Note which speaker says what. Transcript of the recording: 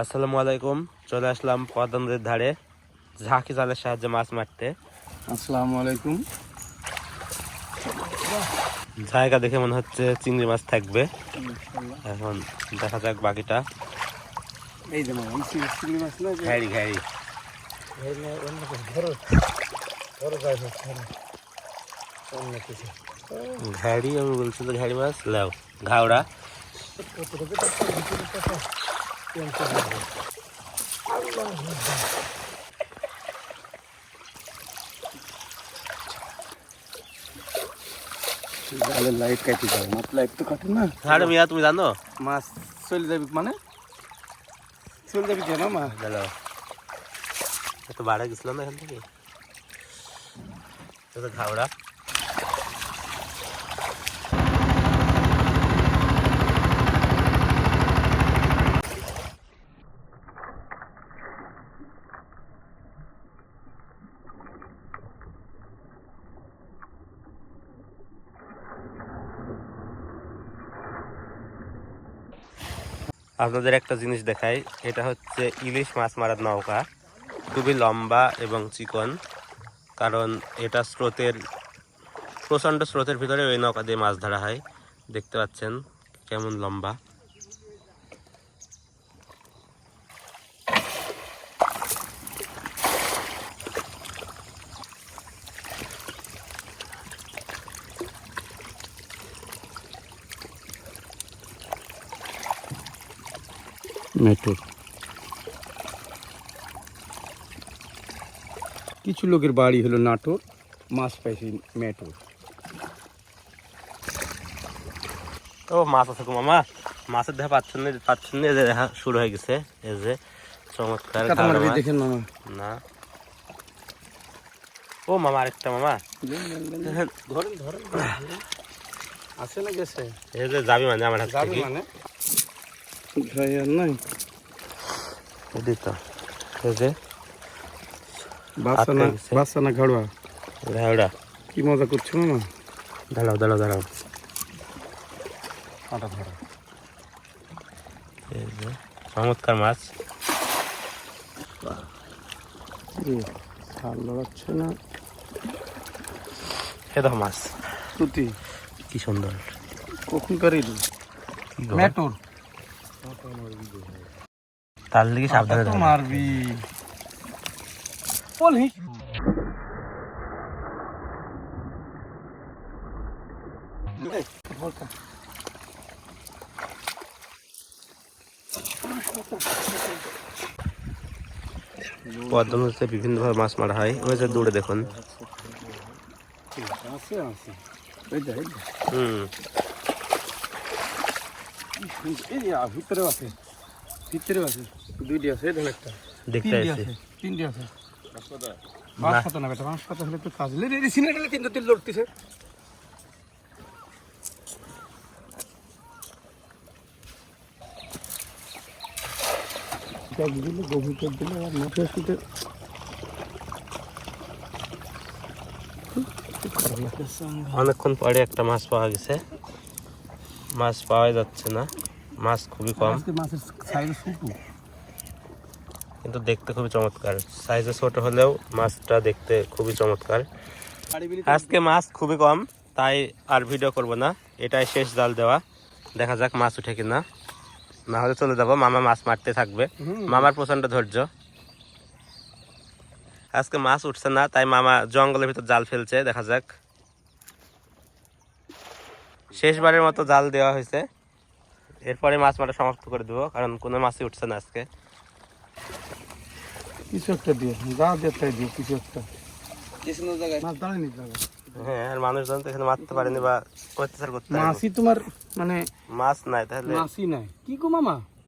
Speaker 1: আসসালামু আলাইকুম চলে আসলাম পদ্মা নদীর ধারে। ঝাঁকি জালের সাহায্যে মাছ মারতে।
Speaker 2: আসসালামু আলাইকুম।
Speaker 1: জায়গা দেখে মনে হচ্ছে চিংড়ি মাছ থাকবে। এখন দেখা যাক বাকিটা।
Speaker 2: এই যে চিংড়ি মাছ না
Speaker 1: ঘ্যাড়ি ঘ্যাড়ি
Speaker 2: এই না অন্য কিছু ধরো। ধরো গাছ হচ্ছে না অন্য কিছু।
Speaker 1: ঘ্যাড়ি আমি বলছি তো ঘ্যাড়ি মাছ। লাও ঘাওড়া।
Speaker 2: জালের লাইট কাটি যাবে মাছ লাইট তো কাটে না।
Speaker 1: আরে মিয়া তুমি জানো?
Speaker 2: মাছ চলে যাবি মানে? চলে যাবি কেন মা?
Speaker 1: জানো এত বাড়া গেছিলাম না এখান থেকে? এটা ঘাওড়া আপনাদের একটা জিনিস দেখাই, এটা হচ্ছে ইলিশ মাছ মারার নৌকা। খুবই লম্বা এবং চিকন, কারণ এটা স্রোতের, প্রচণ্ড স্রোতের ভিতরে ওই নৌকা দিয়ে মাছ ধরা হয়। দেখতে পাচ্ছেন কেমন লম্বা।
Speaker 2: মেট্রো। কিছু লোকের বাড়ি হলো নাটোর মাছ পাইছি মেট্রো।
Speaker 1: ও মাছ আছে মামা। মাছের দেখা পাচ্ছেন না পাচ্ছেন না যে দেখা শুরু হয়ে গেছে। এই যে চমৎকার।
Speaker 2: দেখেন মামা।
Speaker 1: না। ও মামা আরেকটা মামা।
Speaker 2: ধরেন ধরেন আছে না গেছে?
Speaker 1: এই যে যাবি মানে আমার হাত
Speaker 2: যাবে মানে? ভাই আর নাই
Speaker 1: এদিক তো এই যে
Speaker 2: বাচ্চা না
Speaker 1: গেছে।
Speaker 2: বাচ্চা না ঘাড়ুয়া
Speaker 1: ঘাওড়া
Speaker 2: কি মজা করছ মামা
Speaker 1: দাঁড়াও দাঁড়াও দাঁড়াও
Speaker 2: কাটা ধরা
Speaker 1: এই যে চমৎকার মাছ
Speaker 2: ভালো লাগাচ্ছে না
Speaker 1: মাছ
Speaker 2: তুতি
Speaker 1: কি সুন্দর
Speaker 2: কখনকার এলি
Speaker 1: কি গো?
Speaker 2: মেট্রোর
Speaker 1: তার লিগে সাবধানে
Speaker 2: তো মারবি। বলি
Speaker 1: পদ্মা নদীতে বিভিন্নভাবে মাছ মারা হয়। ওই যে দূরে দেখুন। হুম।
Speaker 2: ভিতরেও আছে ভিতরেও আছে দুইটি আছে এই ধর একটা
Speaker 1: দেখতে
Speaker 2: তিনটি
Speaker 1: আসছি
Speaker 2: আছে তিনটি আছে বাঁশ পাতা না বেটা বাঁশ পাতা হলে তো কাজ লে রে সিনেটালে কিন্তু তিল লড়তিছে টক দিলে গভীর টক দিলে আর মাঠে আসতে
Speaker 1: অনেকক্ষণ পরে একটা মাছ পাওয়া গেছে মাছ পাওয়া যাচ্ছে না মাছ খুবই কম।
Speaker 2: মাছের সাইজ ছোটো
Speaker 1: কিন্তু দেখতে খুবই চমৎকার। সাইজে ছোট হলেও মাছটা দেখতে খুবই চমৎকার। আজকে মাছ খুবই কম তাই আর ভিডিও করব না। এটাই শেষ জাল দেওয়া। দেখা যাক মাছ উঠে কিনা। না হলে চলে যাব। মামা মাছ মারতে থাকবে। মামার প্রচণ্ড ধৈর্য। আজকে মাছ উঠছে না তাই মামা জঙ্গলের ভিতর জাল ফেলছে। দেখা যাক। শেষবারের মতো জাল দেওয়া হয়েছে। এরপরে মাছ মারা সমাপ্ত করে দেবো কারণ কোনো মাছই উঠছে না আজকে।
Speaker 2: কিছু একটা দিয়ে যা দিয়ে তাই দিয়ে কিছু একটা। মাছ দাঁড়ায়নি
Speaker 1: হ্যাঁ আর মানুষজন তো এখানে মারতে পারেনি বা অত্যাচার করতে।
Speaker 2: মাছই তোমার মানে
Speaker 1: মাছ নাই তাহলে।
Speaker 2: মাছই নাই। কি গো মামা?